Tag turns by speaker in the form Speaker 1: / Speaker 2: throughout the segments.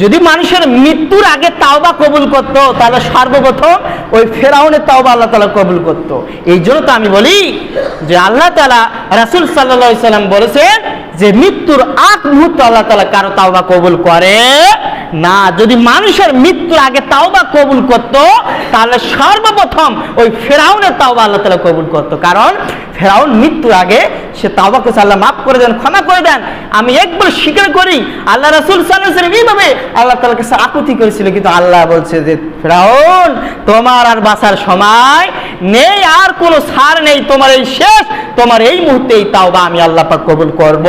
Speaker 1: যদি মানুষের মৃত্যুর আগে তাওবা কবুল করত, তাহলে সর্বপ্রথম ওই ফেরাউনের তাওবা আল্লাহ তালা কবুল করত। এই জন্য তো আমি বলি যে আল্লাহ তালা রাসুল সাল্লা সাল্লাম বলেছেন যে মৃত্যুর আগ মুহূর্ত আল্লাহ তালা কারও তাওবা কবুল করে না, যদি মানুষের মৃত্যু আগে তাওবা কবুল করত, তাহলে সর্বপ্রথম ওই ফেরাউনের তাওবা আল্লাহ তালা কবুল করত। কারণ ফেরাউন মৃত্যুর আগে সে তাওবাকে আল্লাহ মাফ করে দেন, ক্ষমা করে দেন। আমি একবার স্বীকার করি, আল্লাহ রাসুল সাল্লাহ এইভাবে আল্লাহ তালার কাছে আকুতি করেছিল, কিন্তু আল্লাহ বলছে যে, ফেরাউন, তোমার আর বাঁচার সময় নেই, আর কোনো সার নেই। তোমার এই শেষ, তোমার এই মুহূর্তে এই তাওবা আমি আল্লাহ পাক কবুল করব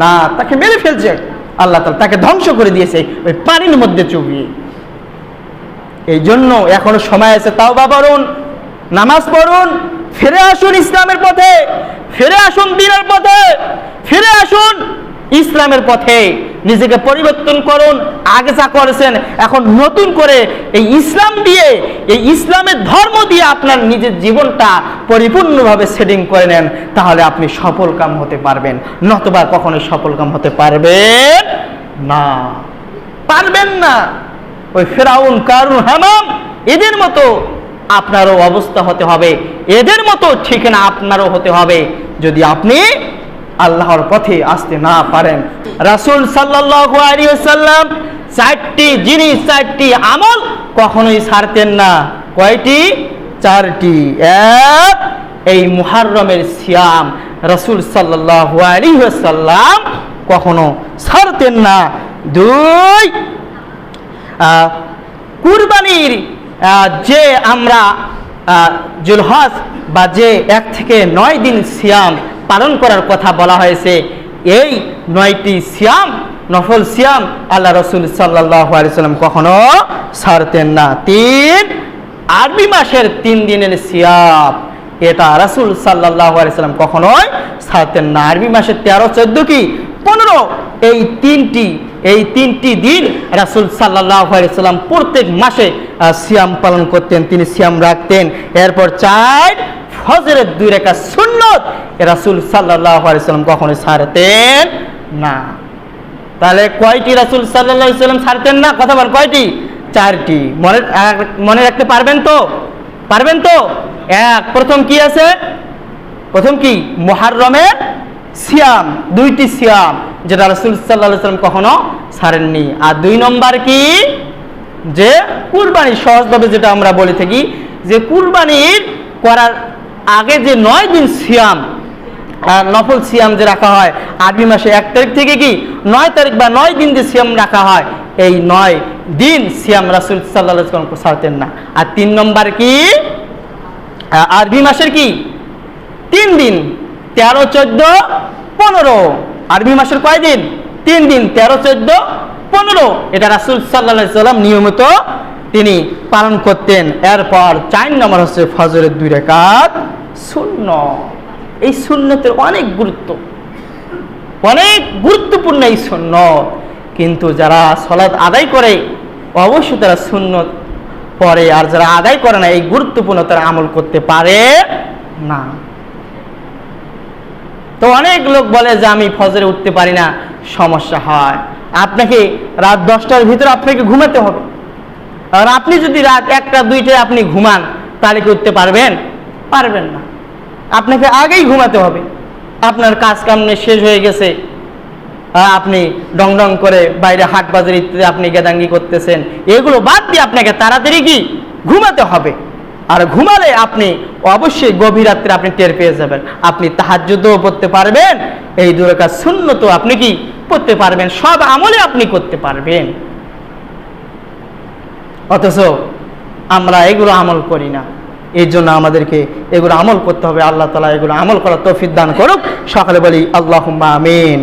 Speaker 1: না। তাকে মেরে ফেলছে। আল্লাহ তালা তাকে ধ্বংস করে দিয়েছে ওই পানির মধ্যে চুবিয়ে। এই জন্য এখনও সময় আছে, তাও পড়ুন, নামাজ পড়ুন, ফিরে আসুন ইসলামের পথে, ফিরে আসুন দিনের পথে, ফিরে আসুন ইসলামের পথে। নিজেকে পরিবর্তন করুন, আগে যা করেছেন, এখন নতুন করে এই ইসলাম দিয়ে, এই ইসলামের ধর্ম দিয়ে আপনার নিজের জীবনটা পরিপূর্ণভাবে সেটিং করে নেন, তাহলে আপনি সফল কাম হতে পারবেন, নতবা কখনো সফল কাম হতে পারবেন না। পারবেন না। ওই ফেরাউন, কারুন, হামাম, এদের মতো আপনারও অবস্থা হতে হবে। এদের মতো ঠিক না, আপনারও হতে হবে। যদি আপনি আল্লাহর পথে আসতে না পারেন। রাসূল ওয়াসাল্লাম চারটি জিনিস, চারটি আমল কখনোই ছাড়তেন না। কয়টি? চারটি। এক, এই মুহাররমের সিয়াম। রাসূল সাল্লাল্লাহু আলাইহি ওয়াসাল্লাম কখনো ছাড়তেন না। দুই কুরবানির যে আমরা জুলহজ বা যে এক থেকে নয় দিন সিয়াম পালন করার কথা বলা হয়েছে, এই নয়টি সিয়াম, নফল সিয়াম আল্লাহ রসুল সাল্লাহ সাল্লাম কখনো ছাড়তেন না। তিন, আরবি মাসের তিন দিনের সিয়াম, এটা রাসুল সাল্লাহ সাল্লাম কখনোই ছাড়তেন না। আরবি মাসের তেরো, চোদ্দ কি? পনেরো। এই তিনটি এই তিনটি দিন রাসুল সাল্লাহ সাল্লাম প্রত্যেক মাসে সিয়াম পালন করতেন, তিনি সিয়াম রাখতেন। এরপর চার ফজরের দুই রেখা সুন্নত রাসুল সাল্লাহ সাল্লাম কখনো ছাড়তেন না। তাহলে কয়টি রাসুল সাল্লাহ সাল্লাম ছাড়তেন না? কথা বল কয়টি? চারটি। মনে মনে রাখতে পারবেন তো? পারবেন তো? এক, প্রথম কি আছে? প্রথম কি? মুহাররমের সিয়াম, দুইটি সিয়াম যেটা রাসুল সাল্লাম কখনো ছাড়েননি। আর দুই নম্বর কি? যে কুরবানি সহজভাবে যেটা আমরা বলে থাকি, যে কুরবানির করার আগে যে নয় দিন সিয়াম নফল সিয়াম যে রাখা হয় আরবি মাসে এক তারিখ থেকে কি? নয় তারিখ বা নয় দিন যে সিয়াম রাখা হয়, এই নয় দিন সিয়াম রাসুল সাল্লাহ সাল্লাম ছাড়তেন না। আর তিন নম্বর কি? আরবি মাসের কি? তিন দিন। তেরো, চোদ্দ, পনেরো। আরবি মাসের কয় দিন তিন দিন, তেরো, চোদ্দ, পনেরো। এটা রাসুল সাল্লা সাল্লাম নিয়মিত তিনি পালন করতেন। এরপর চার নম্বর হচ্ছে ফজরের দুই রেখাত শূন্য। এই শূন্যতের অনেক গুরুত্ব। অনেক গুরুত্বপূর্ণ এই শূন্য। কিন্তু যারা সলাৎ আদায় করে, অবশ্যই তারা শূন্য পরে। আর যারা আদায় করে না, এই গুরুত্বপূর্ণ তারা আমল করতে পারে না। তো অনেক লোক বলে যে আমি ফজরে উঠতে পারি না, সমস্যা হয়। আপনাকে রাত দশটার ভিতরে আপনাকে ঘুমাতে হবে। আর আপনি যদি রাত একটা, দুইটায় আপনি ঘুমান, তাহলে কি উঠতে পারবেন? পারবেন না। আপনাকে আগেই ঘুমাতে হবে। আপনার কাজ কামনে শেষ হয়ে গেছে। আপনি ডং ডং করে বাইরে হাট বাজার ইত্যাদি আপনি গেদাঙ্গি করতেছেন। এগুলো বাদ দিয়ে আপনাকে তাড়াতাড়ি কি? ঘুমাতে হবে। আর ঘুমালে আপনি অবশ্যই গভীর রাত্রে আপনি টের পেয়ে যাবেন। আপনি তাহাজ্জুদও পড়তে পারবেন, এই দুরেখা শূন্য তো আপনি কি পড়তে পারবেন, সব আমলে আপনি করতে পারবেন। অথচ আমরা এগুলো আমল করি না। এই জন্য আমাদেরকে এগুলো আমল করতে হবে। আল্লাহ তালা এগুলো আমল করার তৌফিক দান করুক। সকালে বলি আল্লাহ আমিন।